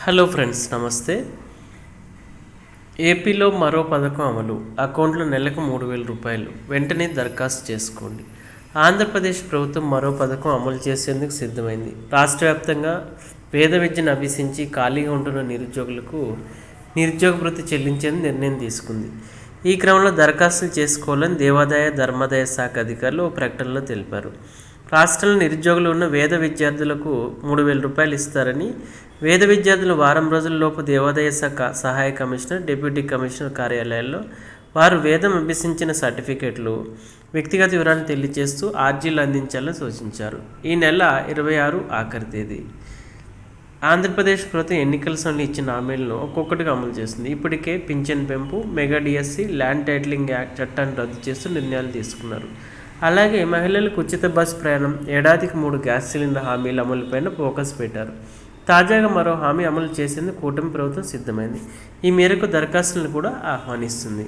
Hello friends నమస్తే. ఏపీలో మరో పథకం అమలు. అకౌంట్లో నెలకు మూడు వేల రూపాయలు. వెంటనే దరఖాస్తు చేసుకోండి. ఆంధ్రప్రదేశ్ ప్రభుత్వం మరో పథకం అమలు చేసేందుకు సిద్ధమైంది. రాష్ట్ర వ్యాప్తంగా పేద విద్యను అభ్యసించి ఖాళీగా ఉంటున్న నిరుద్యోగులకు నిరుద్యోగ భృతి చెల్లించేందుకు నిర్ణయం తీసుకుంది. ఈ క్రమంలో దరఖాస్తులు చేసుకోవాలని దేవాదాయ ధర్మాదాయ శాఖ అధికారులు ఓ ప్రకటనలో తెలిపారు. రాష్ట్రాల నిరుద్యోగులు ఉన్న వేద విద్యార్థులకు మూడు వేల రూపాయలు ఇస్తారని వేద విద్యార్థులు వారం రోజుల్లోపు దేవాదాయ శాఖ సహాయ కమిషనర్ డిప్యూటీ కమిషనర్ కార్యాలయాల్లో వారు వేదం అభ్యసించిన సర్టిఫికేట్లు వ్యక్తిగత వివరాలను తెలియజేస్తూ ఆర్జీలు అందించాలని సూచించారు. ఈ నెల ఇరవై ఆరు ఆఖరి తేదీ. ఆంధ్రప్రదేశ్ ప్రభుత్వం ఎన్నికల సమయంలో ఇచ్చిన హామీలను ఒక్కొక్కటిగా అమలు చేస్తుంది ఇప్పటికే పింఛన్ పెంపు mega DSC land titling act చట్టాన్ని రద్దు చేస్తూ నిర్ణయాలు తీసుకున్నారు. అలాగే మహిళలకు ఉచిత బస్ ప్రయాణం. ఏడాదికి మూడు గ్యాస్ సిలిండర్ హామీల అమలుపైన ఫోకస్ పెట్టారు. తాజాగా మరో హామీ అమలు చేసేందుకు కూటమి ప్రభుత్వం సిద్ధమైంది. ఈ మేరకు దరఖాస్తులను కూడా ఆహ్వానిస్తుంది.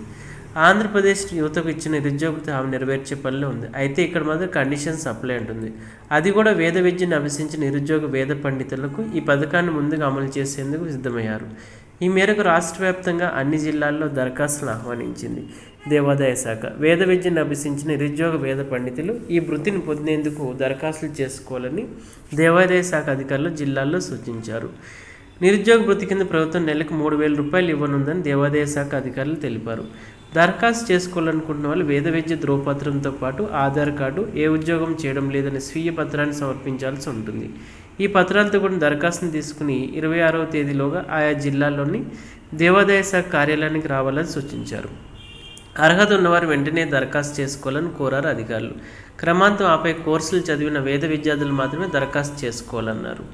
ఆంధ్రప్రదేశ్ యువతకు ఇచ్చిన నిరుద్యోగ హామీ నెరవేర్చే పనిలో ఉంది. అయితే ఇక్కడ మాత్రం కండిషన్స్ అప్లై ఉంటుంది అది కూడా వేద విద్యను అభ్యసించిన నిరుద్యోగ వేద పండితులకు ఈ పథకాన్ని ముందుగా అమలు చేసేందుకు సిద్ధమయ్యారు. ఈ మేరకు రాష్ట్ర వ్యాప్తంగా అన్ని జిల్లాల్లో దరఖాస్తులను ఆహ్వానించింది దేవాదాయ శాఖ. వేద విద్యను అభ్యసించిన నిరుద్యోగ వేద పండితులు ఈ వృత్తిని పొందేందుకు దరఖాస్తులు చేసుకోవాలని దేవాదాయ శాఖ అధికారులు జిల్లాల్లో సూచించారు. నిరుద్యోగ వృత్తి కింద ప్రభుత్వం నెలకు మూడు వేల రూపాయలు ఇవ్వనుందని దేవాదాయ శాఖ అధికారులు తెలిపారు. దరఖాస్తు చేసుకోవాలనుకుంటున్న వాళ్ళు వేద విద్య ధ్రువపత్రంతో పాటు ఆధార్ కార్డు ఏ ఉద్యోగం చేయడం లేదని స్వీయ పత్రాన్ని సమర్పించాల్సి ఉంటుంది. ఈ పత్రాలతో కూడా దరఖాస్తును తీసుకుని ఇరవై ఆరవ తేదీలోగా ఆయా జిల్లాల్లోని దేవాదాయ శాఖ కార్యాలయానికి రావాలని సూచించారు. అర్హత ఉన్నవారు వెంటనే దరఖాస్తు చేసుకోవాలని కోరారు అధికారులు. క్రమాంతం ఆపై కోర్సులు చదివిన వేద విద్యార్థులు మాత్రమే దరఖాస్తు చేసుకోవాలన్నారు.